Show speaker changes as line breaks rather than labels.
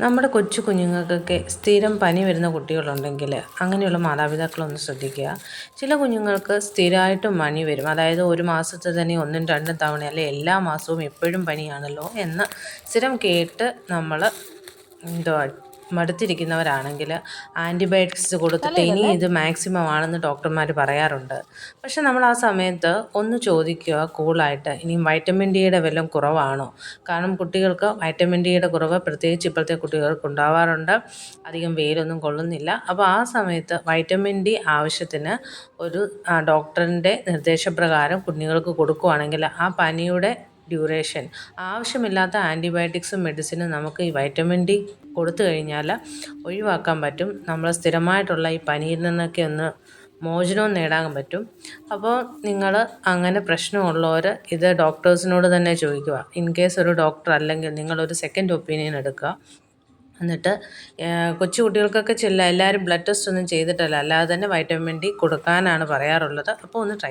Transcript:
നമ്മുടെ കൊച്ചു കുഞ്ഞുങ്ങൾക്കൊക്കെ സ്ഥിരം പനി വരുന്ന കുട്ടികളുണ്ടെങ്കിൽ അങ്ങനെയുള്ള മാതാപിതാക്കളൊന്ന് ശ്രദ്ധിക്കുക. ചില കുഞ്ഞുങ്ങൾക്ക് സ്ഥിരമായിട്ടും പനി വരും. അതായത് ഒരു മാസത്തെ തന്നെ ഒന്നും രണ്ടും തവണ അല്ലെ എല്ലാ മാസവും എപ്പോഴും പനിയാണല്ലോ എന്ന് സ്ഥിരം കേട്ട് നമ്മൾ എന്തുവാ മടുത്തിരിക്കുന്നവരാണെങ്കിൽ ആന്റിബയോട്ടിക്സ് കൊടുത്തിട്ട് ഇനി ഇത് മാക്സിമം ആണെന്ന് ഡോക്ടർമാർ പറയാറുണ്ട്. പക്ഷെ നമ്മൾ ആ സമയത്ത് ഒന്ന് ചോദിക്കുക കൂളായിട്ട് ഇനി വൈറ്റമിൻ ഡിയുടെ വല്ലതും കുറവാണോ? കാരണം കുട്ടികൾക്ക് വൈറ്റമിൻ ഡിയുടെ കുറവ് പ്രത്യേകിച്ച് ഇപ്പോഴത്തെ കുട്ടികൾക്ക് ഉണ്ടാവാറുണ്ട്. അധികം വെയിലൊന്നും കൊള്ളുന്നില്ല. അപ്പോൾ ആ സമയത്ത് വൈറ്റമിൻ ഡി ആവശ്യത്തിന് ഒരു ഡോക്ടറിന്റെ നിർദ്ദേശപ്രകാരം കുഞ്ഞുങ്ങൾക്ക് കൊടുക്കുകയാണെങ്കിൽ ആ പനിയുടെ ഡ്യൂറേഷൻ. ആവശ്യമില്ലാത്ത ആന്റിബയോട്ടിക്സും മെഡിസിനും നമുക്ക് ഈ വൈറ്റമിൻ ഡി കൊടുത്തു കഴിഞ്ഞാൽ ഒഴിവാക്കാൻ പറ്റും. നമ്മൾ സ്ഥിരമായിട്ടുള്ള ഈ പനിയിൽ നിന്നൊക്കെ ഒന്ന് മോചനവും നേടാൻ പറ്റും. അപ്പോൾ നിങ്ങൾ അങ്ങനെ പ്രശ്നമുള്ളവർ ഇത് ഡോക്ടേഴ്സിനോട് തന്നെ ചോദിക്കുക. ഇൻ കേസ് ഒരു ഡോക്ടർ അല്ലെങ്കിൽ നിങ്ങളൊരു സെക്കൻഡ് ഒപ്പീനിയൻ എടുക്കുക. എന്നിട്ട് കൊച്ചു കുട്ടികൾക്കൊക്കെ ചില എല്ലാവരും ബ്ലഡ് ടെസ്റ്റ് ഒന്നും ചെയ്തിട്ടല്ല. അല്ലാതെ തന്നെ വൈറ്റമിൻ ഡി കൊടുക്കാനാണ് പറയാറുള്ളത്. അപ്പോൾ ഒന്ന് ട്രൈ